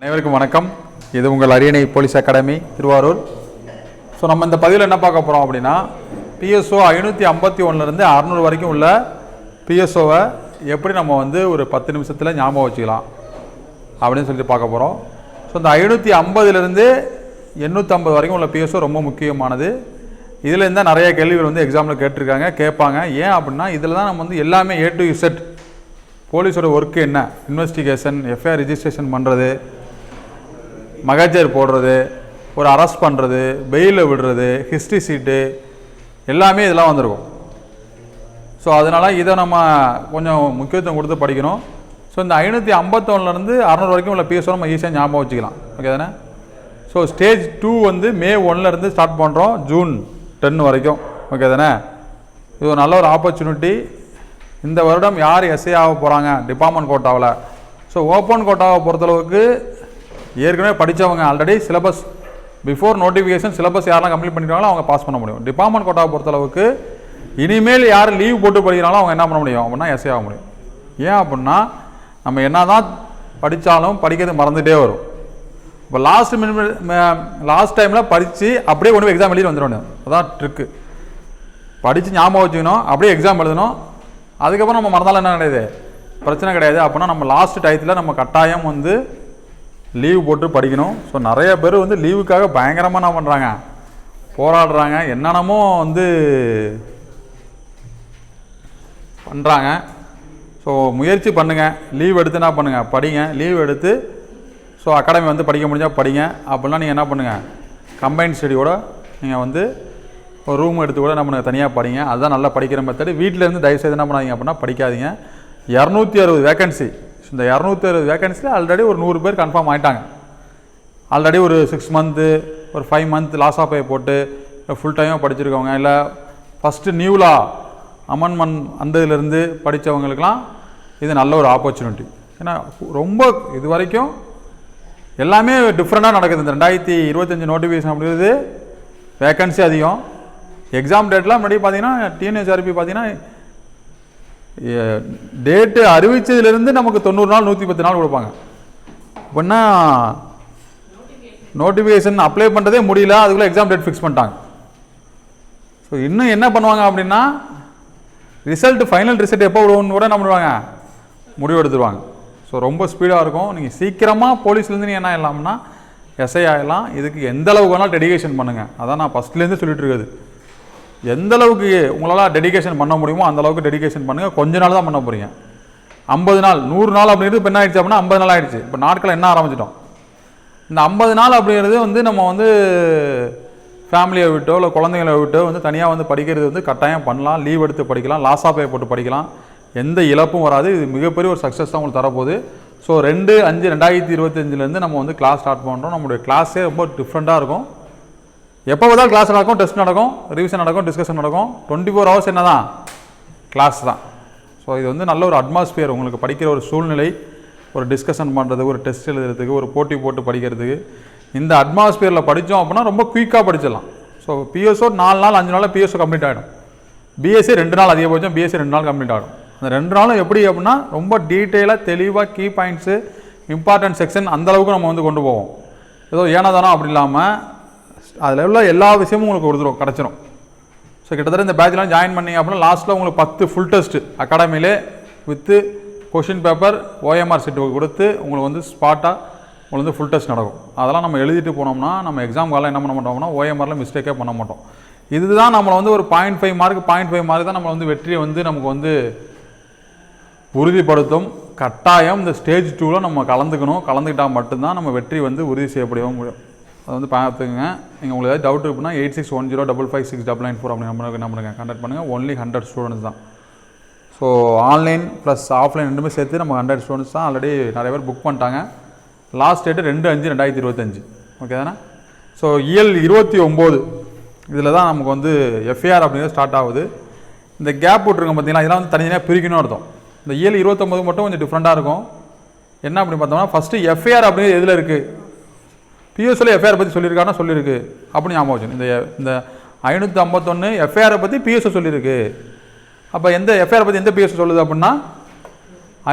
அனைவருக்கும் வணக்கம். இது உங்கள் அரியணை போலீஸ் அகாடமி திருவாரூர். ஸோ நம்ம இந்த பதிவில் என்ன பார்க்க போகிறோம் அப்படின்னா பிஎஸ்ஓ ஐநூற்றி ஐம்பத்தி ஒன்றுலேருந்து அறநூறு வரைக்கும் உள்ள பிஎஸ்ஓவை எப்படி நம்ம வந்து ஒரு பத்து நிமிஷத்தில் ஞாபகம் வச்சுக்கலாம் அப்படின்னு சொல்லிட்டு பார்க்க போகிறோம் ஸோ இந்த ஐநூற்றி ஐம்பதுலேருந்து எண்ணூற்றம்பது வரைக்கும் உள்ள பிஎஸ்ஓ ரொம்ப முக்கியமானது. இதில் இருந்தால் நிறைய கேள்விகள் வந்து எக்ஸாமில் கேட்டிருக்காங்க கேட்பாங்க. ஏன் அப்படின்னா இதில் தான் நம்ம வந்து எல்லாமே ஏ டு இசட் போலீஸோட ஒர்க்கு என்ன இன்வெஸ்டிகேஷன் எஃப்ஐஆர் ரிஜிஸ்ட்ரேஷன் பண்ணுறது மகஜர் போடுறது ஒரு அரெஸ்ட் பண்ணுறது பெயிலில் விடுறது ஹிஸ்ட்ரி சீட்டு எல்லாமே இதெல்லாம் வந்திருக்கும். ஸோ அதனால் இதை நம்ம கொஞ்சம் முக்கியத்துவம் கொடுத்து படிக்கணும். ஸோ இந்த ஐநூற்றி ஐம்பத்தொன்னுலேருந்து அறநூறு வரைக்கும் உள்ள பிஎஸ்ஓ நம்ம ஈஸியாக ஞாபகம் வச்சுக்கலாம். ஓகே தானே? ஸோ ஸ்டேஜ் டூ வந்து மே ஒன்லேருந்து ஸ்டார்ட் பண்ணுறோம் ஜூன் டென் வரைக்கும். ஓகே தானே? இது ஒரு நல்ல ஒரு ஆப்பர்ச்சுனிட்டி இந்த வருடம் யார் எஸ்ஐ ஆக போகிறாங்க டிபார்ட்மெண்ட் கோட்டாவில் ஸோ ஓப்பன் கோட்டாவை பொறுத்தளவுக்கு ஏற்கனவே படித்தவங்க already syllabus before notification syllabus யாரெல்லாம் கம்ப்ளீட் பண்ணிக்கிறாங்களோ அவங்க பாஸ் பண்ண முடியும். டிபார்ட்மெண்ட் கோட்டாவை பொறுத்தளவுக்கு இனிமேல் யார் லீவ் போட்டு படிக்கிறாங்களோ அவங்க என்ன பண்ண முடியும்? அப்படின்னா எஸ்ஏ ஆக முடியும்? ஏன் அப்படின்னா நம்ம என்ன தான் படித்தாலும் படிக்கிறது மறந்துகிட்டே வரும். இப்போ லாஸ்ட் லாஸ்ட் டைமில் படித்து அப்படியே கொண்டு போய் எக்ஸாம் எழுதி வந்துடணும் அதான் ட்ரிக்கு படித்து ஞாபகம் வச்சுக்கணும் அப்படியே எக்ஸாம் எழுதணும். அதுக்கப்புறம் நம்ம மறந்தாலும் என்ன கிடையாது பிரச்சனை கிடையாது. அப்படின்னா நம்ம லாஸ்ட் டயத்தில் நம்ம கட்டாயம் வந்து லீவ் போட்டு படிக்கணும். ஸோ நிறைய பேர் வந்து லீவுக்காக பயங்கரமாக என்ன பண்ணுறாங்க போராடுறாங்க. என்னென்னமோ வந்து பண்ணுறாங்க ஸோ முயற்சி பண்ணுங்கள் லீவ் எடுத்து என்ன பண்ணுங்கள் படிங்க. லீவ் எடுத்து ஸோ அகாடமி வந்து படிக்க முடிஞ்சால் படிங்க. அப்படின்னா நீங்கள் என்ன பண்ணுங்கள் கம்பைன் ஸ்டடியோட நீங்கள் வந்து ஒரு ரூம் எடுத்து கூட நம்ம தனியாக படிங்க. அதுதான் நல்லா படிக்கிற மெத்தடு வீட்டிலேருந்து தயவுசெய்து என்ன பண்ணாதீங்க அப்படின்னா படிக்காதீங்க. இரநூத்தி அறுபது வேக்கன்சி இந்த இரநூத்தி அறுபது வேகன்சியில் ஆல்ரெடி ஒரு நூறு பேர் கன்ஃபார்ம் ஆகிட்டாங்க ஆல்ரெடி ஒரு சிக்ஸ் மந்த்து ஒரு five month loss of pay போட்டு ஃபுல் டைமாக படிச்சிருக்கவங்க இல்லை ஃபஸ்ட்டு நியூலா அமன்மன் அந்ததுலேருந்து படித்தவங்களுக்கெல்லாம் இது நல்ல ஒரு ஆப்பர்ச்சுனிட்டி ஏன்னா ரொம்ப இது வரைக்கும் எல்லாமே டிஃப்ரெண்ட்டாக நடக்குது. இந்த ரெண்டாயிரத்தி இருபத்தஞ்சி நோட்டிஃபிகேஷன் அப்படிங்கிறது வேக்கன்சி அதிகம். எக்ஸாம் டேட்லாம் முன்னாடி பார்த்தீங்கன்னா டிஎன்எஸ்ஆர்பி பார்த்தீங்கன்னா டேட்டு அறிவித்ததுலேருந்து நமக்கு தொண்ணூறு நாள் நூற்றி பத்து நாள் கொடுப்பாங்க. அப்படின்னா நோட்டிஃபிகேஷன் அப்ளை பண்ணுறதே முடியல அதுக்குள்ளே எக்ஸாம் டேட் ஃபிக்ஸ் பண்ணிட்டாங்க. ஸோ இன்னும் என்ன பண்ணுவாங்க அப்படின்னா ரிசல்ட் ஃபைனல் ரிசல்ட் எப்போ விடுவோம்னு கூட என்ன பண்ணுவாங்க? முடிவு எடுத்துருவாங்க. ஸோ ரொம்ப ஸ்பீடாக இருக்கும். நீங்கள் சீக்கிரமாக போலீஸ்லேருந்து நீ என்ன ஆகலாம்னா எஸ்ஐ ஆகலாம் இதுக்கு எந்த அளவுக்கு வேணாலும் டெடிகேஷன் பண்ணுங்கள் அதான் நான் ஃபஸ்ட்லேருந்து சொல்லிட்டு இருக்குது எந்த அளவுக்கு உங்களால் டெடிகேஷன் பண்ண முடியுமோ அந்த அளவுக்கு டெடிகேஷன் பண்ணுங்கள் கொஞ்ச நாள் தான் பண்ண போகிறீங்க ஐம்பது நாள் நூறு நாள் அப்படிங்கிறது இப்போ என்ன ஆயிடுச்சு அப்படின்னா ஐம்பது நாள் ஆயிடுச்சு. இப்போ நாட்கள் என்ன ஆரம்பிச்சிட்டோம்? இந்த ஐம்பது நாள் அப்படிங்கிறது வந்து நம்ம வந்து ஃபேமிலியை விட்டோ இல்லை குழந்தைங்களை விட்டோ வந்து தனியாக வந்து படிக்கிறது வந்து கட்டாயம் பண்ணலாம். லீவ் எடுத்து படிக்கலாம். லாஸாக பே போட்டு படிக்கலாம். எந்த இழப்பும் வராது. இது மிகப்பெரிய ஒரு சக்ஸஸ் தான் உங்களுக்கு தரப்போகுது. ஸோ ரெண்டு அஞ்சு ரெண்டாயிரத்தி இருபத்தஞ்சிலேருந்து நம்ம வந்து கிளாஸ் ஸ்டார்ட் பண்ணுறோம் நம்மளுடைய கிளாஸே ரொம்ப டிஃப்ரெண்ட்டாக இருக்கும். எப்போ பார்த்தாலும் கிளாஸ் நடக்கும் டெஸ்ட் நடக்கும் ரிவிஷன் நடக்கும் டிஸ்கஷன் நடக்கும். டுவெண்ட்டி ஃபோர் ஹவர்ஸ் என்ன தான். கிளாஸ் தான் ஸோ இது வந்து நல்ல ஒரு அட்மாஸ்பியர் உங்களுக்கு படிக்கிற ஒரு சூழ்நிலை ஒரு டிஸ்கஷன் பண்ணுறதுக்கு ஒரு டெஸ்ட் எழுதுறதுக்கு ஒரு போட்டி போட்டு படிக்கிறதுக்கு. இந்த அட்மாஸ்பியரில் படித்தோம் அப்படின்னா ரொம்ப குயிக்காக படிச்சிடலாம். ஸோ பிஎஸ்ஓ நாலு நாள் அஞ்சு நாளில் பிஎஸ்ஓ கம்ப்ளீட் ஆகிடும் பிஎஸ்சி ரெண்டு நாள் அதிகபட்சம் பிஎஸ்சி ரெண்டு நாள் கம்ப்ளீட் ஆகிடும் அந்த ரெண்டு நாளும் எப்படி அப்படின்னா ரொம்ப டீட்டெயிலாக தெளிவாக கீ பாயிண்ட்ஸு இம்பார்ட்டன்ட் செக்ஷன் அந்தளவுக்கு நம்ம வந்து கொண்டு போவோம். ஏதோ ஏனாதானோ அப்படி இல்லாமல் அதில் உள்ள எல்லா விஷயமும் உங்களுக்கு கொடுத்துரும் கிடச்சிரும். ஸோ கிட்டத்தட்ட இந்த பேட்ச்லாம் ஜாயின் பண்ணிங்க அப்படின்னா லாஸ்ட்டில் உங்களுக்கு பத்து ஃபுல் டெஸ்ட்டு அகாடமிலே வித்து கொஷின் பேப்பர் ஓஎம்ஆர் செட்டு கொடுத்து உங்களுக்கு வந்து ஸ்பாட்டாக உங்களுக்கு வந்து ஃபுல் டெஸ்ட் நடக்கும். அதெல்லாம் நம்ம எழுதிட்டு போனோம்னா நம்ம எக்ஸாம் காலம் என்ன பண்ண மாட்டோம்னா ஓஎம்ஆரில் மிஸ்டேக்கே பண்ண மாட்டோம். இதுதான் நம்மளை வந்து ஒரு point five mark point five mark தான் நம்ம வந்து வெற்றியை வந்து நமக்கு வந்து உறுதிப்படுத்தும். கட்டாயம் இந்த ஸ்டேஜ் டூவில் நம்ம கலந்துக்கணும். கலந்துக்கிட்டால் மட்டும்தான் நம்ம வெற்றி வந்து உறுதி செய்யப்பட முடியும் அதை வந்து பார்த்துக்குங்க. நீங்கள் உங்களுக்கு ஏதாவது டவுட் இருக்குன்னா eight six one zero double five six double nine four அப்படி நம்பருக்கு நம்பருங்க கான்டாக்ட் பண்ணுங்கள் ஒன்லி ஹண்ட்ரட் ஸ்டூடெண்ட்ஸ் தான். ஸோ ஆன்லைன் ப்ளஸ் ஆஃப்லைன் ரெண்டுமே சேர்த்து நம்ம ஹண்ட்ரட் ஸ்டூடெண்ட்ஸ் தான் ஆல்ரெடி நிறைய பேர் புக் பண்ணிட்டாங்க. லாஸ்ட் டேட்டு ரெண்டு அஞ்சு ரெண்டாயிரத்தி இருபத்தஞ்சு. ஓகே தானே? ஸோ இயல் இருபத்தி ஒம்பது. இதில் தான் நமக்கு வந்து எஃப்ஐஆர் அப்படிங்கிறது ஸ்டார்ட் ஆகுது. இந்த கேப் விட்ருங்க பார்த்தீங்கன்னா இதெல்லாம் வந்து தனித்தனியாக பிரிக்கணும் அர்த்தம். இந்த இயல் இருபத்தொம்பது மட்டும் கொஞ்சம் டிஃப்ரெண்ட்டாக இருக்கும். என்ன அப்படின்னு பார்த்தோம்னா ஃபஸ்ட்டு எஃப்ஐஆர் அப்படிங்கிறது எதில் இருக்குது பிஎஸ்ஓல எஃப்ஐஆர் பற்றி சொல்லியிருக்காருன்னா சொல்லியிருக்கு. அப்படின்னு ஞாபகம் வச்சு இந்த இந்த ஐநூற்றி ஐம்பத்தொன்று எஃப்ஐஆரை பற்றி பிஎஸ்ஓ சொல்லியிருக்கு. அப்போ எந்த எஃப்ஐஆர் பற்றி எந்த பிஎஸ்ஓ சொல்லுது அப்படின்னா?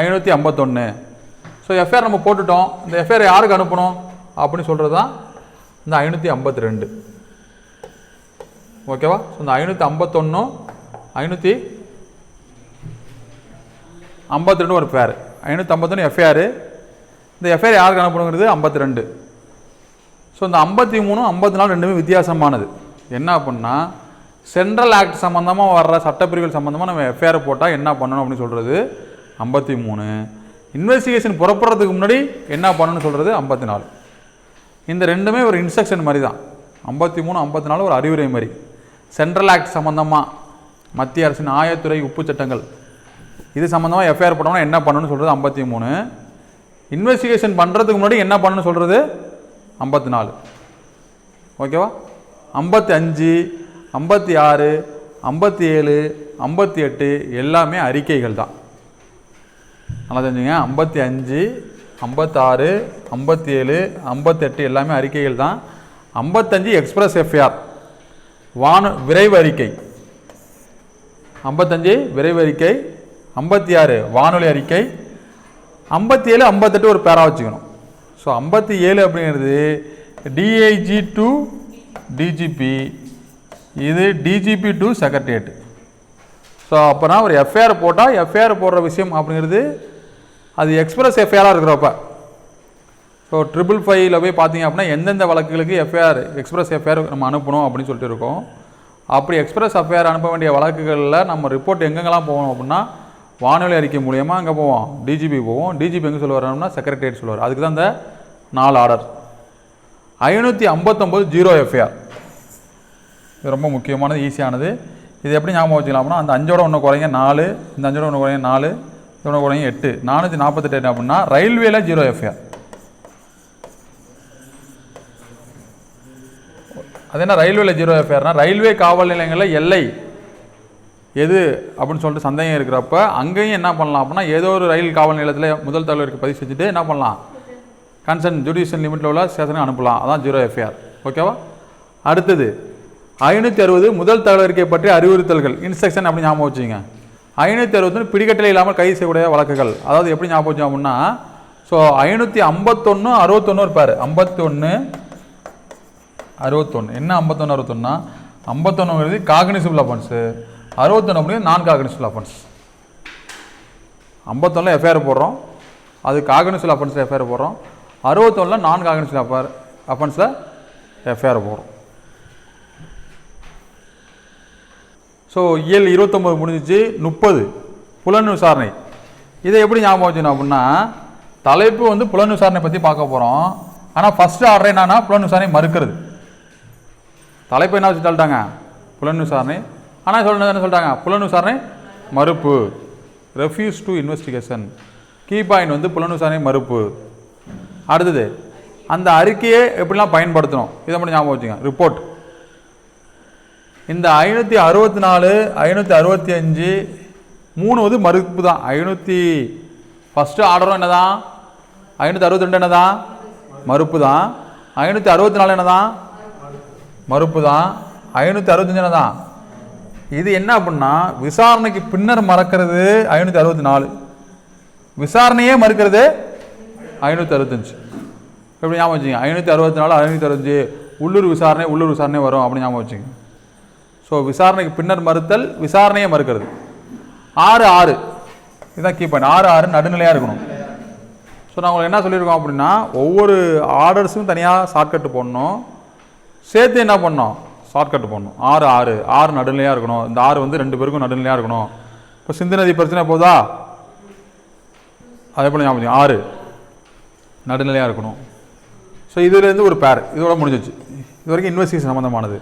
ஐநூற்றி ஐம்பத்தொன்று ஸோ எஃப்ஐஆர் நம்ம போட்டுட்டோம். இந்த எஃப்ஐஆர் யாருக்கு அனுப்பணும்? அப்படின்னு சொல்கிறது தான் இந்த ஐநூற்றி ஐம்பத்தி ரெண்டு ஓகேவா ஸோ இந்த ஐநூற்றி ஐம்பத்தொன்னும் ஐநூற்றி ஐம்பத்தி ரெண்டு ஒரு பேர் ஐநூற்றி ஐம்பத்தொன்று எஃப்ஐஆர் இந்த எஃப்ஐஆர் யாருக்கு அனுப்பணுங்கிறது ஐம்பத்தி ரெண்டு ஸோ இந்த ஐம்பத்தி மூணு ஐம்பத்தி நாலு ரெண்டுமே வித்தியாசமானது. என்ன அப்படின்னா சென்ட்ரல் ஆக்ட் சம்மந்தமாக வர்ற சட்டப்பிரிவுகள் சம்மந்தமாக நம்ம எஃப்ஐஆர் போட்டால் என்ன பண்ணணும் அப்படின்னு சொல்கிறது ஐம்பத்தி மூணு. இன்வெஸ்டிகேஷன் புறப்படுறதுக்கு முன்னாடி என்ன பண்ணணும்னு சொல்கிறது ஐம்பத்தி நாலு. இந்த ரெண்டுமே ஒரு இன்ஸ்ட்ரக்ஷன் மாதிரி தான் ஐம்பத்தி மூணு ஐம்பத்தி நாலு ஒரு அறிவுரை மாதிரி. சென்ட்ரல் ஆக்ட் சம்மந்தமாக மத்திய அரசின் ஆயத்துறை உப்பு சட்டங்கள். இது சம்மந்தமாக எஃப்ஐஆர் போட்டோம்னா என்ன பண்ணணும்னு சொல்கிறது ஐம்பத்தி மூணு. இன்வெஸ்டிகேஷன் பண்ணுறதுக்கு முன்னாடி என்ன பண்ணணும்னு சொல்கிறது ஐம்பத்தி நாலு. ஓகேவா? ஐம்பத்தி அஞ்சு ஐம்பத்தி ஆறு ஐம்பத்தி ஏழு ஐம்பத்தி எட்டு எல்லாமே அறிக்கைகள் தான். நல்லா தெரிஞ்சுங்க. ஐம்பத்தி அஞ்சு ஐம்பத்தாறு ஐம்பத்தி ஏழு ஐம்பத்தெட்டு எல்லாமே அறிக்கைகள் தான். ஐம்பத்தஞ்சு எக்ஸ்பிரஸ் எஃப்ஐஆர் வான விரைவு அறிக்கை. ஐம்பத்தஞ்சு விரைவு அறிக்கை. ஐம்பத்தி ஆறு வானொலி அறிக்கை. ஐம்பத்தி ஏழு ஐம்பத்தெட்டு ஒரு பேரா வச்சுக்கணும். ஸோ ஐம்பத்தி ஏழு அப்படிங்கிறது டிஐஜி டு டிஜிபி இது டிஜிபி டு செக்ரட்டரியேட் ஸோ அப்போனா ஒரு எஃப்ஐஆர் போட்டால் எஃப்ஐஆர் போடுற விஷயம் அப்படிங்கிறது அது எக்ஸ்பிரஸ் எஃப்ஐஆராக இருக்கிறப்ப. ஸோ ட்ரிபிள் ஃபைவ்ல போய் பார்த்தீங்க அப்படின்னா எந்தெந்த வழக்குகளுக்கு எஃப்ஐஆர் எக்ஸ்பிரஸ் எஃப்ஐஆர் நம்ம அனுப்பணும் அப்படின்னு சொல்லிட்டு இருக்கோம். அப்படி எக்ஸ்பிரஸ் எஃப்ஐஆர் அனுப்ப வேண்டிய வழக்குகளில் நம்ம ரிப்போர்ட் எங்கெங்கெல்லாம் போவோம் அப்படின்னா வானொலி அறிக்கை மூலியமாக அங்கே போவோம். டிஜிபி போவோம். டிஜிபி எங்கே சொல்லுவாருன்னா செக்ரட்டரியேட் சொல்லுவார். அதுக்கு தான் இந்த நாலு ஆர்டர் ஐநூற்றி ஐம்பத்தொம்போது ஜீரோ எஃப்ஐஆர் இது ரொம்ப முக்கியமானது ஈஸியானது இது எப்படி ஞாபகம் வச்சுக்கலாம்னா அந்த அஞ்சோட ஒன்று குறைங்க நாலு இந்த அஞ்சோட ஒன்று குறைங்க நாலு இதோட குறைங்க எட்டு. நானூற்றி நாற்பத்தெட்டு என்ன அப்படின்னா ரயில்வேல ஜீரோ எஃப்ஐஆர் அது என்ன ரயில்வேல ஜீரோ எஃப்ஐஆர்னா ரயில்வே காவல் நிலையங்களில் எல்லை எது அப்படின்னு சொல்லிட்டு சந்தேகம் இருக்கிறப்ப அங்கேயும் என்ன பண்ணலாம் அப்படின்னா ஏதோ ஒரு ரயில் காவல் நிலையத்தில் முதல் தலைவருக்கு பதிவு செஞ்சுட்டு என்ன பண்ணலாம்? கன்சர்ன் ஜுடிஷியல் லிமிட்டில் உள்ள ஸ்டேஷனுக்கு அனுப்பலாம். அதான் ஜீரோ எஃப்ஐஆர் ஓகேவா அடுத்தது ஐநூற்றி அறுபது முதல் தகவலிக்கை பற்றிய அறிவுறுத்தல்கள். இன்ஸ்ட்ரக்ஷன் அப்படி ஞாபகம் வச்சுங்க ஐநூற்றி அறுபத்தொன்று பிடிக்கட்டளை இல்லாமல் கைது செய்யக்கூடிய வழக்குகள். அதாவது எப்படி ஞாபகம் வச்சோம் அப்படின்னா ஸோ ஐநூற்றி ஐம்பத்தொன்று அறுபத்தொன்று இருப்பார். ஐம்பத்தொன்று அறுபத்தொன்று என்ன ஐம்பத்தொன்று அறுபத்தொன்னா? ஐம்பத்தொன்னுங்கிறது காகனிசிபிள் அஃபன்ஸு அறுபத்தொன்று அப்படிங்கிறது நான் காகனிசிபிள் அஃபன்ஸ் ஐம்பத்தொன்னில் எஃப்ஐஆர் போடுறோம். அது காகனிசிபிள் அஃபென்ஸில் எஃப்ஐஆர் போடுறோம். அறுபத்தொன்னில் நான்கு காகனிசிபிள் அஃபேர் அஃபென்ஸில் எஃப்ஐஆர் போகிறோம் ஸோ இயல் இருபத்தொம்பது முடிஞ்சிச்சு. முப்பது. புலன் விசாரணை. இதை எப்படி ஞாபகம் வச்சுக்கணும் அப்படின்னா தலைப்பு வந்து புலன் விசாரணை பற்றி பார்க்க போகிறோம் ஆனால் ஃபஸ்ட்டு ஆர்டர் என்னன்னா புலன் விசாரணை மறுக்கிறது. தலைப்பு என்ன வச்சு சொல்லிட்டாங்க புலன் விசாரணை. ஆனால் சொல்ல என்ன சொல்லிட்டாங்க? புலன் விசாரணை மறுப்பு. Refuse to investigation key point வந்து புலன் விசாரணை மறுப்பு. அடுத்தது அந்த அறிக்கையை எப்படிலாம் பயன்படுத்தணும்? இதை மட்டும் ஞாபகம் வச்சுங்க. ரிப்போர்ட் இந்த ஐநூற்றி அறுபத்தி நாலு ஐநூற்றி அறுபத்தி அஞ்சு மூணு வந்து மறுப்பு தான். ஐநூற்றி ஃபஸ்ட்டு ஆர்டரும் என்ன தான் ஐநூற்றி அறுபத்தி ரெண்டு என்ன தான் மறுப்பு தான். ஐநூற்றி அறுபத்தி நாலு என்ன தான் மறுப்பு தான். ஐநூற்றி அறுபத்தஞ்சு என்ன தான் இது என்ன அப்படின்னா விசாரணைக்கு பின்னர் மறக்கிறது ஐநூற்றி அறுபத்தி நாலு விசாரணையே மறுக்கிறது ஐநூற்றி அறுபத்தஞ்சு எப்படி ஞாபகம் வச்சுங்க ஐநூற்றி அறுபத்தி நாலு ஐநூற்றி அறுபத்தஞ்சு உள்ளூர் விசாரணை உள்ளூர் விசாரணை வரும் அப்படி ஞாபகம் வச்சுங்க ஸோ விசாரணைக்கு பின்னர் மறுத்தல் விசாரணையே மறுக்கிறது. ஆறு ஆறு. இதுதான் கீ பாயிண்ட் ஆறு ஆறு நடுநிலையாக இருக்கணும். ஸோ நான் உங்களுக்கு என்ன சொல்லியிருக்கோம் அப்படின்னா ஒவ்வொரு ஆர்டர்ஸும் தனியாக ஷார்ட்கட் போடணும். சேர்த்து என்ன பண்ணோம் ஷார்ட்கட் போடணும். ஆறு ஆறு. ஆறு நடுநிலையாக இருக்கணும். இந்த ஆறு வந்து ரெண்டு பேருக்கும் நடுநிலையாக இருக்கணும். இப்போ சிந்து நதி பிரச்சனை போதா? அதே போல் ஞாபகம் ஆறு. நடுநிலையாக இருக்கணும். ஸோ இதுலேருந்து ஒரு பேர் இதோட முடிஞ்சிச்சு. இது வரைக்கும் இன்வெஸ்டிகேஷன் சம்மந்தமானது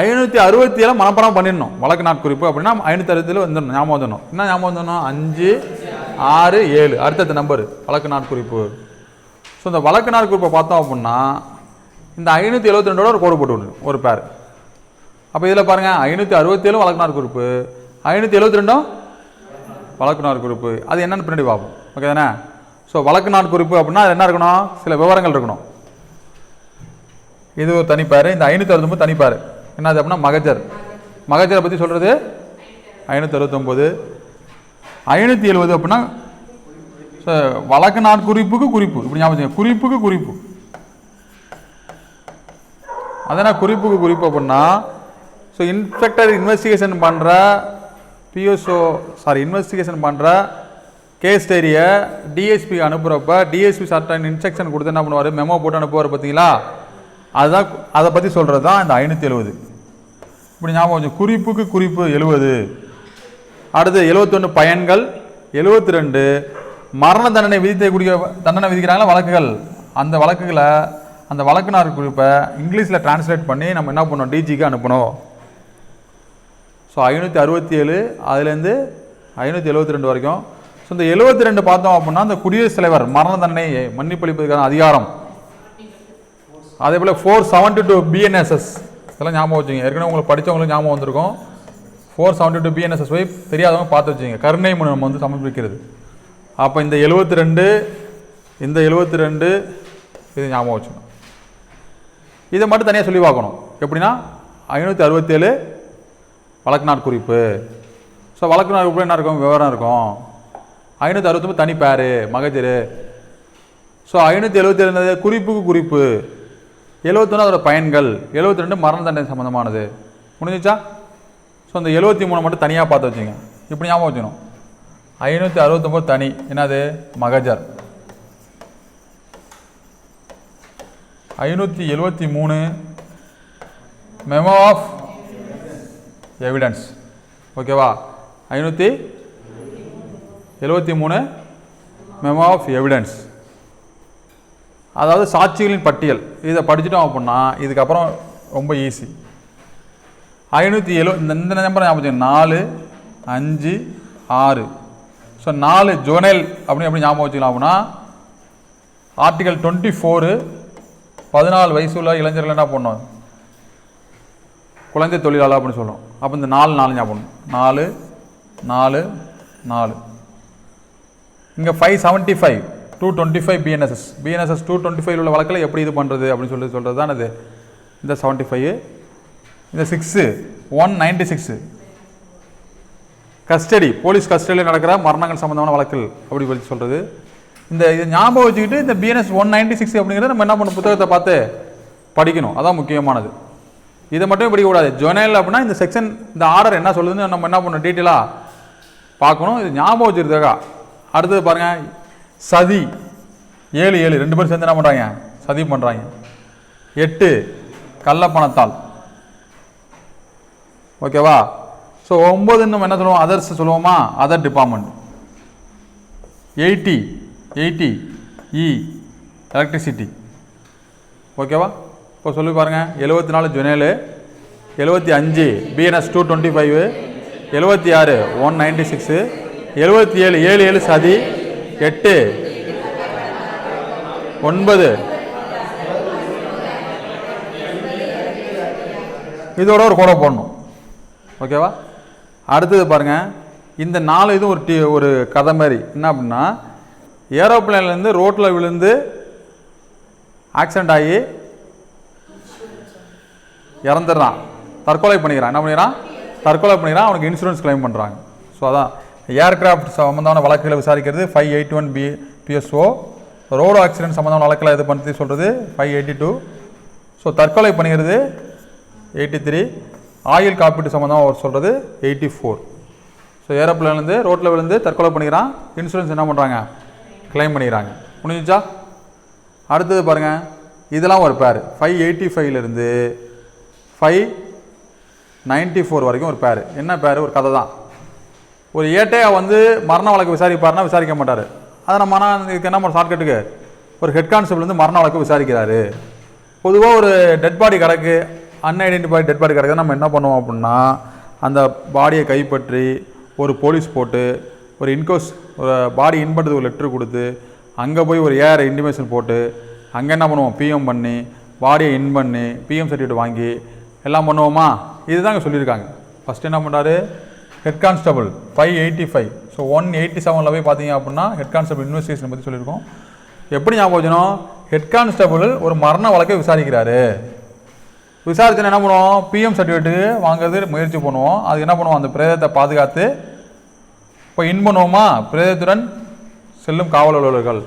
ஐநூற்றி அறுபத்தி ஏழு மனப்பாடம் பண்ணிடணும். வழக்கு நாட்குறிப்பு அப்படின்னா ஐநூற்றி அறுபத்தில் வந்துடணும். ஞாபகம் வந்துடணும். என்ன ஞாபகம் வந்துடணும்? அஞ்சு ஆறு ஏழு. அடுத்தடுத்த நம்பர் வழக்கு நாட்குறிப்பு. ஸோ இந்த வழக்கு நாட்குறிப்பை பார்த்தோம் அப்படின்னா இந்த ஐநூற்றி எழுபத்தி ரெண்டோட ஒரு கோடு போட்டு விடணும். ஒரு பேர் அப்போ இதில் பாருங்கள் ஐநூற்றி அறுபத்தேழும் வழக்கு நாட்குறிப்பு. ஐநூற்றி எழுபத்தி ரெண்டும் வழக்கு நாட்குறிப்பு. அது என்னென்னு பின்னாடி பார்ப்போம். ஓகே தானே? ஸோ வழக்கு நாட்குறிப்பு அப்படின்னா அது என்ன இருக்கணும்? சில விவரங்கள் இருக்கணும். இது ஒரு தனிப்பார். இந்த ஐநூற்றி அறுபத்தொம்பது தனிப்பார். என்னது அப்படின்னா மகஜர். மகஜரை பற்றி சொல்கிறது ஐநூற்றி அறுபத்தொம்போது ஐநூற்றி எழுபது அப்படின்னா ஸோ வழக்கு நாட் குறிப்புக்கு குறிப்பு. இப்படி ஞாபகம் குறிப்புக்கு குறிப்பு. அதனால் குறிப்புக்கு குறிப்பு அப்படின்னா ஸோ இன்ஸ்பெக்டர் இன்வெஸ்டிகேஷன் பண்ணுற பிஎஸ்ஓ சாரி இன்வெஸ்டிகேஷன் பண்ணுற கேஸ் டைரியை டிஎஸ்பி அனுப்புகிறப்ப டிஎஸ்பி சட்டன் இன்ஸ்ட்ரக்ஷன் கொடுத்து என்ன பண்ணுவார்? மெமோ போட்டு அனுப்புவார் பார்த்தீங்களா அதுதான் அதை பற்றி சொல்கிறது தான் இந்த ஐநூற்றி எழுபது இப்படி ஞாபகம் கொஞ்சம் குறிப்புக்கு குறிப்பு எழுபது அடுத்து எழுபத்தொன்று பயன்கள் எழுபத்தி ரெண்டு மரண தண்டனை விதிக்கக்கூடிய தண்டனை விதிக்கிறாங்களா வழக்குகள்? அந்த வழக்குகளை அந்த வழக்குனார் குறிப்பை இங்கிலீஷில் டிரான்ஸ்லேட் பண்ணி நம்ம என்ன பண்ணோம் டிஜிக்கு அனுப்பணும். ஸோ ஐநூற்றி அறுபத்தி ஏழு அதுலேருந்து ஐநூற்றி எழுபத்தி ரெண்டு வரைக்கும் இந்த எழுபத்தி ரெண்டு பார்த்தோம் அப்படின்னா இந்த குடியரசுத் தலைவர் மரண தண்டனை மன்னிப்பளிப்பதற்கான அதிகாரம். அதே போல் ஃபோர் செவன்டி டூ பிஎன்எஸ்எஸ் இதெல்லாம் ஞாபகம் வச்சுங்க ஏற்கனவே உங்களுக்கு படித்தவங்களுக்கு ஞாபகம் வந்திருக்கும். ஃபோர் செவன்டி டூ பிஎன்எஸ்எஸ் போய் தெரியாதவங்க பார்த்து வச்சுங்க கருணை மனம் வந்து சமர்ப்பிக்கிறது. அப்போ இந்த எழுபத்தி ரெண்டு இந்த எழுபத்தி ரெண்டு இது ஞாபகம் வச்சுக்கணும். இதை மட்டும் தனியாக சொல்லி பார்க்கணும். எப்படின்னா ஐநூற்றி அறுபத்தேழு வழக்குநாட் குறிப்பு. ஸோ வழக்கு குறிப்பு என்ன இருக்கும்? விவரம் இருக்கும். ஐநூற்றி அறுபத்தொம்பது தனி பேரு மகஜர். ஸோ ஐநூற்றி எழுபத்தி ஏழு குறிப்புக்கு குறிப்பு. எழுபத்தொன்று அதோட பயன்கள். எழுபத்தி ரெண்டு மரண தண்டனை சம்மந்தமானது முடிஞ்சிச்சா ஸோ இந்த எழுபத்தி மூணு மட்டும் தனியாக பார்த்து வச்சுங்க. இப்படி ஞாபகம் வச்சுக்கணும். ஐநூற்றி அறுபத்தொம்போது தனி. என்னது? மகஜர். ஐநூற்றி எழுபத்தி மூணு மெமோ ஆஃப் எவிடன்ஸ் ஓகேவா ஐநூற்றி எழுபத்தி மூணு மெமோ ஆஃப் எவிடன்ஸ் அதாவது சாட்சிகளின் பட்டியல். இதை படிச்சிட்டோம் அப்படின்னா இதுக்கப்புறம் ரொம்ப ஈஸி ஐநூற்றி எழு இந்த இந்த நம்பர் ஞாபகம் நாலு அஞ்சு ஆறு. ஸோ நாலு ஜோனல் அப்படின்னு எப்படி ஞாபகம் வச்சுக்கலாம் அப்படின்னா ஆர்டிகல் டுவெண்ட்டி ஃபோரு பதினாலு வயசு உள்ள இளைஞர்கள் என்ன பண்ணோம் குழந்தை தொழிலாளர் அப்படின்னு சொல்லுவோம் அப்போ இந்த நாலு நாலு ஞாபகம் நாலு நாலு நாலு. இங்கே five seventy five two twenty five BNSS BNSS two twenty five உள்ள வழக்கில் எப்படி இது பண்ணுறது அப்படின்னு சொல்லி சொல்கிறது தான் இது. இந்த செவன்ட்டி ஃபைவ் இந்த six one ninety six custody police கஸ்டடியில் நடக்கிற மரணங்கள் சம்மந்தமான வழக்கில் அப்படி பற்றி சொல்கிறது இந்த இது ஞாபகம் வச்சுக்கிட்டு இந்த பிஎன்எஸ் ஒன் நைன்டி சிக்ஸ் அப்படிங்கிறத நம்ம என்ன பண்ணணும்? புத்தகத்தை பார்த்து படிக்கணும். அதான் முக்கியமானது. இதை மட்டும் படிக்கக்கூடாது ஜொனல் அப்படின்னா இந்த செக்ஷன் இந்த ஆர்டர் என்ன சொல்லுதுன்னு நம்ம என்ன பண்ணணும்? டீட்டெயிலாக பார்க்கணும். இது ஞாபகம் வச்சுருக்கா அடுத்தது பாருங்க சதி. ஏழு ஏழு. ரெண்டு பேரும் சேர்ந்து என்ன பண்ணுறாங்க சதி பண்ணுறாங்க எட்டு கள்ளப்பணத்தால். ஓகேவா ஸோ ஒம்பது நம்ம என்ன சொல்லுவோம்? அதர்ஸ் சொல்லுவோமா? Other department eighty eighty E electricity ஓகேவா இப்போ சொல்லி பாருங்கள் எழுபத்தி நாலு ஜுனேலு எழுபத்தி அஞ்சு பிஎன்எஸ் டூ டுவெண்ட்டி ஃபைவ் எழுபத்தி ஆறு ஒன் நைன்டி சிக்ஸு எழுபத்தி ஏழு ஏழு ஏழு சதி. எட்டு. ஒன்பது. இதோட ஒரு கூட போடணும். ஓகேவா? அடுத்தது பாருங்கள் இந்த நாலு இது ஒரு டி ஒரு கதை மாதிரி. என்ன அப்படின்னா ஏரோப்ளைன்லேருந்து ரோட்டில் விழுந்து ஆக்சிடென்ட் ஆகி இறந்துடுறான். தற்கொலை பண்ணிக்கிறான். என்ன பண்ணிக்கிறான்? தற்கொலை பண்ணிக்கிறான். அவனுக்கு இன்சூரன்ஸ் கிளைம் பண்ணுறாங்க ஸோ அதான். ஏர்கிராஃப்ட் சம்மந்தமான வழக்குகளை விசாரிக்கிறது five eighty one B PSO road accident சம்மந்தமான வழக்கில் இது பண்ணி சொல்கிறது ஃபைவ் எயிட்டி டூ ஸோ தற்கொலை பண்ணிக்கிறது எயிட்டி த்ரீ ஆயில் காப்பீட்டு சம்மந்தமாக அவர் சொல்கிறது எயிட்டி ஃபோர் ஸோ ஏரோப்ளேன்லேருந்து ரோட்டில் விழுந்து தற்கொலை பண்ணிக்கிறான். இன்சூரன்ஸ் என்ன பண்ணுறாங்க கிளைம் பண்ணிக்கிறாங்க. முடிஞ்சிச்சா அடுத்தது பாருங்கள் இதெல்லாம் ஒரு பேர் ஃபைவ் எயிட்டி ஃபைவ்லேருந்து ஃபைவ் நைன்ட்டி ஃபோர் வரைக்கும் ஒரு பேர் என்ன பேர் ஒரு கதை தான் ஒரு ஏட்டையாக வந்து மரண வழக்கு விசாரிப்பார்னா விசாரிக்க மாட்டார். அதை நம்ம ஆனால் இதுக்கு என்ன பண்ண ஷார்ட்கட்டுக்கு ஒரு ஹெட் கான்ஸ்டபிள் வந்து மரண வழக்கு விசாரிக்கிறாரு. பொதுவாக ஒரு டெட் பாடி கிடக்கு அன்ஐடென்டிஃபைட் டெட் பாடி கிடக்கு நம்ம என்ன பண்ணுவோம் அப்படின்னா அந்த பாடியை கைப்பற்றி ஒரு போலீஸ் போட்டு ஒரு இன்கோஸ் ஒரு பாடி இன் பண்ணுறதுக்கு ஒரு லெட்ரு கொடுத்து அங்கே போய் ஒரு ஏஆர் இன்டிமேஷன் போட்டு அங்கே என்ன பண்ணுவோம்? பிஎம் பண்ணி பாடியை இன் பண்ணி பிஎம் சர்டிஃபிகேட் வாங்கி எல்லாம் பண்ணுவோமா? இதுதான் இங்கே சொல்லியிருக்காங்க. ஃபஸ்ட்டு என்ன பண்ணுறாரு head constable five eighty five so one eighty செவனில் போய் பார்த்தீங்க அப்படின்னா ஹெட் கான்ஸ்டபுள் இன்வெஸ்டிகேஷன் பற்றி சொல்லியிருக்கோம். எப்படி ஞாபகம் வச்சுக்கணும்? ஹெட் கான்ஸ்டபுள் ஒரு மரண வழக்கை விசாரிக்கிறாரு. விசாரிச்சு என்ன பண்ணுவோம்? பிஎம் சர்டிஃபிகேட்டு வாங்குறது முயற்சி பண்ணுவோம். அது என்ன பண்ணுவோம்? அந்த பிரேதத்தை பாதுகாத்து இப்போ இன் பண்ணுவோமா? பிரேதத்துடன் செல்லும் காவல் அலுவலர்கள்.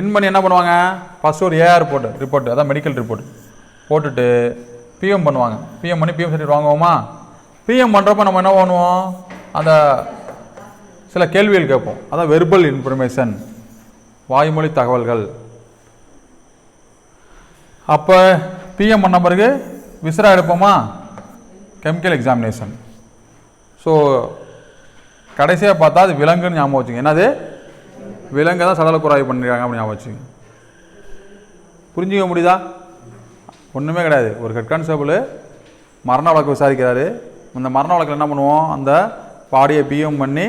இன் பண்ணி என்ன பண்ணுவாங்க? ஃபஸ்ட் ஒரு ஏஆர் போட்டு ரிப்போர்ட் அதான் மெடிக்கல் ரிப்போர்ட் போட்டுட்டு பிஎம் பண்ணுவாங்க. பிஎம் பண்ணி பிஎம் சர்டிஃபிகேட் வாங்குவோமா? பிஎம் பண்ணுறப்ப நம்ம என்ன பண்ணுவோம்? அந்த சில கேள்விகள் கேட்போம். அதான் வெர்பல் இன்ஃபர்மேஷன் வாய்மொழி தகவல்கள். அப்போ பிஎம் பண்ண பிறகு விசிறா எடுப்போமா? கெமிக்கல் எக்ஸாமினேஷன் ஸோ கடைசியாக பார்த்தா அது விலங்குன்னு ஞாபகம் வச்சுங்க. என்னது? விலங்கு தான் சடல குறாய்வு பண்ணிருக்காங்க அப்படின்னு ஞாபகம் வச்சுங்க. புரிஞ்சுக்க முடியுதா? ஒன்றுமே கிடையாது. ஒரு ஹெட் கான்ஸ்டபுள் மரண வழக்கு விசாரிக்கிறாரு. அந்த மரண வழக்கில் என்ன பண்ணுவோம்? அந்த பாடியை பிஎம் பண்ணி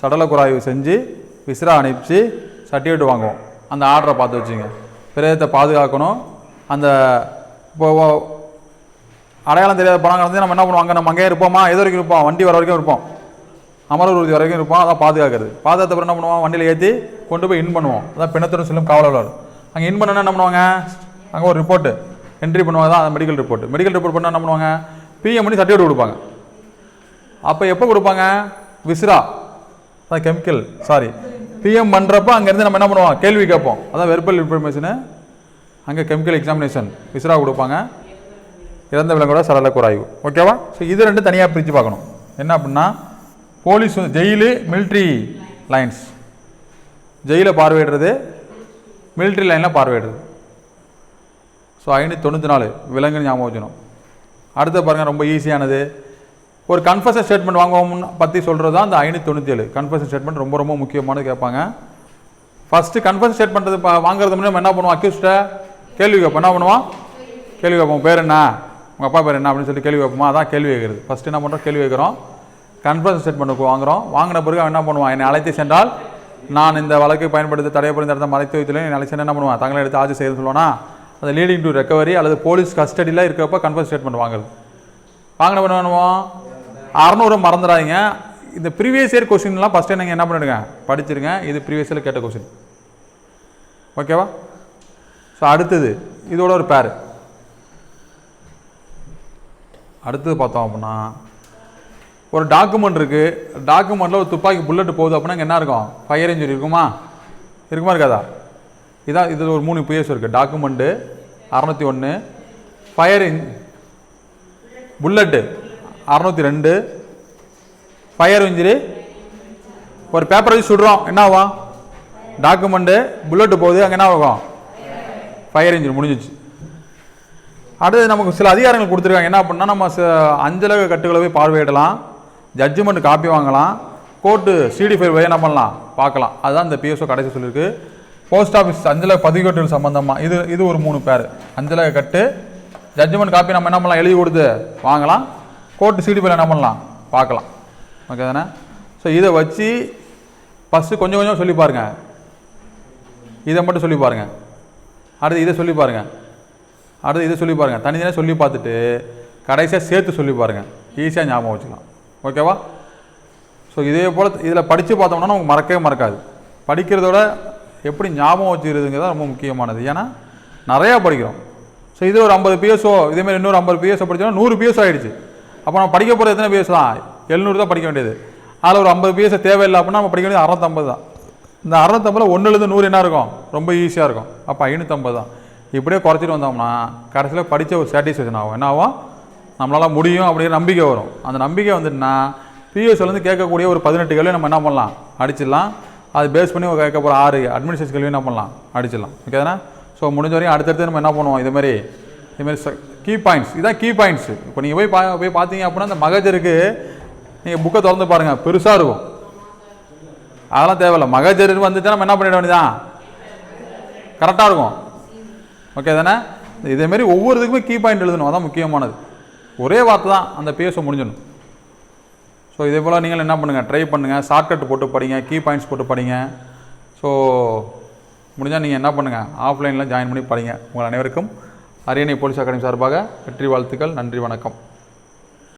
சடல குறாய்வு செஞ்சு விசிறா அனுப்பிச்சு சர்டிஃபிகேட் வாங்குவோம். அந்த ஆர்டரை பார்த்து வச்சுங்க. பிரேதத்தை பாதுகாக்கணும். அந்த இப்போ அடையாளம் தெரியாத பணம் கடந்து நம்ம என்ன பண்ணுவோம்? அங்கே நம்ம அங்கேயே இருப்போமா? எது வரைக்கும் இருப்போம்? வண்டி வர வரைக்கும் இருப்போம். அமரர் உறுதி வரைக்கும் இருப்போம். அதான் பாதுகாக்கிறது. பாதுகாத்த அப்புறம் என்ன பண்ணுவோம்? வண்டியில் ஏற்றி கொண்டு போய் இன் பண்ணுவோம். அதான் பிணத்துடன் செல்லும் காவலர் அங்கே இன் பண்ண என்ன பண்ணுவாங்க? அங்கே ஒரு ரிப்போர்ட்டு என்ட்ரி பண்ணுவாங்க. தான் மெடிக்கல் ரிப்போர்ட் மெடிக்கல் ரிப்போர்ட் பண்ணால் என்ன பண்ணுவாங்க? பிஎம் பண்ணி சர்டிஃபிகேட் கொடுப்பாங்க. அப்போ எப்போ கொடுப்பாங்க? விசிரா அதான் கெமிக்கல் சாரி பிஎம் பண்ணுறப்ப அங்கேருந்து நம்ம என்ன பண்ணுவோம்? கேள்வி கேட்போம். அதான் வெர்பல் இன்ஃபர்மேஷனு அங்கே கெமிக்கல் எக்ஸாமினேஷன் விசிரா கொடுப்பாங்க. இறந்த விலங்கோட சடல குறாய்வு ஓகேவா ஸோ இது ரெண்டு தனியாக பிரித்து பார்க்கணும். என்ன அப்படின்னா போலீஸ் ஜெயிலு மிலிட்ரி லைன்ஸ் ஜெயிலை பார்வையிடுறது மிலிட்ரி லைனில் பார்வையிடுறது. ஸோ ஐநூற்றி தொண்ணூற்றி நாலு விலங்குன்னு ஞாபகம் வச்சுக்கணும். அடுத்து பாருங்கள் ரொம்ப ஈஸியானது ஒரு கன்ஃபர்ஷன் ஸ்டேட்மெண்ட் வாங்குவோம்னு பற்றி சொல்கிறது தான் அந்த ஐநூற்றி தொண்ணூற்றி ஏழு. கன்ஃபர்ஷன் ஸ்டேட்மெண்ட் ரொம்ப ரொம்ப முக்கியமானது கேட்பாங்க. ஃபஸ்ட்டு கன்ஃபர்ஷன் ஸ்டேட்மெண்ட் இப்போ வாங்குறது முன்னாடி நம்ம என்ன பண்ணுவோம்? அக்யூஸ்ட்டை கேள்வி கேட்போம். என்ன பண்ணுவோம்? கேள்வி கேட்போம். பேர் என்ன? உங்கள் அப்பா பேர் என்ன? அப்படின்னு சொல்லி கேள்வி கேட்போமா? அதான் கேள்வி கேட்குறது. ஃபஸ்ட்டு என்ன பண்ணுறோம் கேள்வி கேட்குறோம். கன்ஃபர்ஷன் ஸ்டேட்மெண்ட்டுக்கு வாங்குறோம். வாங்கின பிறகு அவன் என்ன பண்ணுவான்? என்னை அழைத்து சென்றால் நான் இந்த வழக்கு பயன்படுத்தி தடையப்படுத்த இடத்த மறைத்து வைத்துல என்னை அழைத்து என்ன பண்ணுவான்? தங்களை எடுத்து ஆட்சி செய்ய சொல்லுவானா? அது லீடிங் டு ரெக்கவரி அல்லது போலீஸ் கஸ்டடியில் இருக்கப்ப கன்ஃபர்ஷன் ஸ்டேட்மெண்ட் வாங்குறது. வாங்கின பிறகு என்ன பண்ணுவோம் அறநூறு மறந்துடாதீங்க. இந்த ப்ரீவியஸ் இயர் கொஸ்டின்லாம் ஃபஸ்ட்டு நீங்கள் என்ன பண்ணிடுங்க? படிச்சிருங்க. இது ப்ரீவியஸ் இயர் கேட்ட கொஸ்டின் ஓகேவா ஸோ அடுத்தது. இதோட ஒரு பேர் அடுத்தது பார்த்தோம் அப்படின்னா ஒரு டாக்குமெண்ட் இருக்குது டாக்குமெண்ட்டில் ஒரு துப்பாக்கி புல்லட் போகுது அப்படின்னா இங்கே என்ன இருக்கும்? ஃபயர் இன்ஜுரி இருக்குமா? இருக்குமா இருக்காதா? இதான் இதில் ஒரு மூணு பிஎஸ் இருக்குது டாக்குமெண்ட்டு அறநூற்றி ஒன்று ஃபயர் இன் புல்லட்டு அறநூற்றி ரெண்டு. ஃபயர் இன்ஜுரி ஒரு பேப்பர் வச்சு சுடுறோம். என்ன ஆகும்? டாக்குமெண்ட்டு புல்லட்டு போகுது. அங்கே என்ன ஆகும்? ஃபயர் இன்ஜின் முடிஞ்சிச்சு. அடுத்து நமக்கு சில அதிகாரங்கள் கொடுத்துருக்காங்க. என்ன பண்ணால் நம்ம ச- அஞ்சலக கட்டுகளை போய் பார்வையிடலாம். ஜட்ஜ்மெண்ட் காப்பி வாங்கலாம். கோர்ட்டு சிடி ஃபைல் போய் என்ன பண்ணலாம்? பார்க்கலாம். அதுதான் இந்த பிஎஸ்ஓ கடைசி சொல்லியிருக்கு. போஸ்ட் ஆஃபீஸ் அஞ்சலக பதிவேட்டுகள் சம்மந்தமாக இது இது ஒரு மூணு பேர். அஞ்சலக கட்டு. ஜட்ஜ்மெண்ட் காப்பி நம்ம என்ன பண்ணலாம்? எழுதி கொடுத்து வாங்கலாம். போட்டு சீடி ஃபைல் என்ன பண்ணலாம்? பார்க்கலாம். ஓகே தானே? ஸோ இதை வச்சு ஃபஸ்ட்டு கொஞ்சம் கொஞ்சம் சொல்லி பாருங்க. இதை மட்டும் சொல்லி பாருங்க. அடுத்து இதை சொல்லி பாருங்க. அடுத்து இதை சொல்லி பாருங்க. தனித்தனியாக சொல்லி பார்த்துட்டு கடைசியாக சேர்த்து சொல்லி பாருங்க. ஈஸியாக ஞாபகம் வச்சுக்கலாம். ஓகேவா ஸோ இதே போல் இதில் படித்து பார்த்தோம்னா நமக்கு மறக்கவே மறக்காது. படிக்கிறதோட எப்படி ஞாபகம் வச்சுக்கிறதுங்கிறது தான் ரொம்ப முக்கியமானது. ஏன்னா நிறையா படிக்கிறோம். ஸோ இது ஒரு ஐம்பது பிஎஸ்ஓ இதேமாதிரி இன்னொரு ஐம்பது பிஎஸ்ஓ படித்தோம்னா நூறு பிஎஸ்ஓ ஆகிடுச்சு அப்போ நம்ம படிக்க போகிறது எத்தனை பேஸ் தான்? எழுநூறு தான் படிக்க வேண்டியது. அதில் ஒரு ஐம்பது பிஎஸ்ஓ தேவையில்லை அப்படின்னா நம்ம படிக்க வேண்டியது அறநூற்றம்பது தான். இந்த அறநூத்தம்பதில் ஒன்றுலேருந்து நூறு என்ன இருக்கும்? ரொம்ப ஈஸியாக இருக்கும். அப்போ ஐநூற்றம்பது தான். இப்படியே குறைச்சிட்டு வந்தோம்னா கடைசியில் படித்த ஒரு சாட்டிஸ்ஃபேக்ஷன் ஆகும். என்ன ஆகும்? நம்மளால் முடியும் அப்படிங்கிற நம்பிக்கை வரும். அந்த நம்பிக்கை வந்துட்டுனா பிஎஸ்சிலேருந்து கேட்கக்கூடிய ஒரு பதினெட்டு கேள்வி நம்ம என்ன பண்ணலாம்? அடிச்சிடலாம். அது பேஸ் பண்ணி கேட்க போகிற ஆறு அட்மினிஸ்ட்ரேஷன் கேள்வி என்ன பண்ணலாம்? அடிச்சிடலாம். ஓகே தானே? ஸோ முடிஞ்ச வரையும் அடுத்தடுத்து நம்ம என்ன பண்ணுவோம்? இதுமாரி இதுமாரி கீ பாயிண்ட்ஸ் இதான் கீ பாயிண்ட்ஸ் இப்போ நீங்கள் போய் பா போய் பார்த்தீங்க அப்படின்னா அந்த மகஜருக்கு நீங்கள் புக்கை திறந்து பாருங்கள் பெருசாக இருக்கும். அதெல்லாம் தேவையில்ல. மகஜர் வந்துச்சுன்னா நம்ம என்ன பண்ணிட வேண்டியதான் கரெக்டாக இருக்கும். ஓகே தானே? இதேமாரி ஒவ்வொரு இதுக்குமே கீ பாயிண்ட் எழுதணும். அதான் முக்கியமானது. ஒரே வார்த்தை தான் அந்த பேச முடிஞ்சிடணும். ஸோ இதே போல் நீங்கள் என்ன பண்ணுங்கள் ட்ரை பண்ணுங்கள் ஷார்ட்கட் போட்டு படிங்க கீ பாயிண்ட்ஸ் போட்டு படிங்க. ஸோ முடிஞ்சால் நீங்கள் என்ன பண்ணுங்கள் ஆஃப்லைனில் ஜாயின் பண்ணி படிங்க. உங்கள் அனைவருக்கும் அரியணை போலீஸ் அகாடமி சார்பாக வெற்றி வாழ்த்துக்கள் நன்றி வணக்கம்.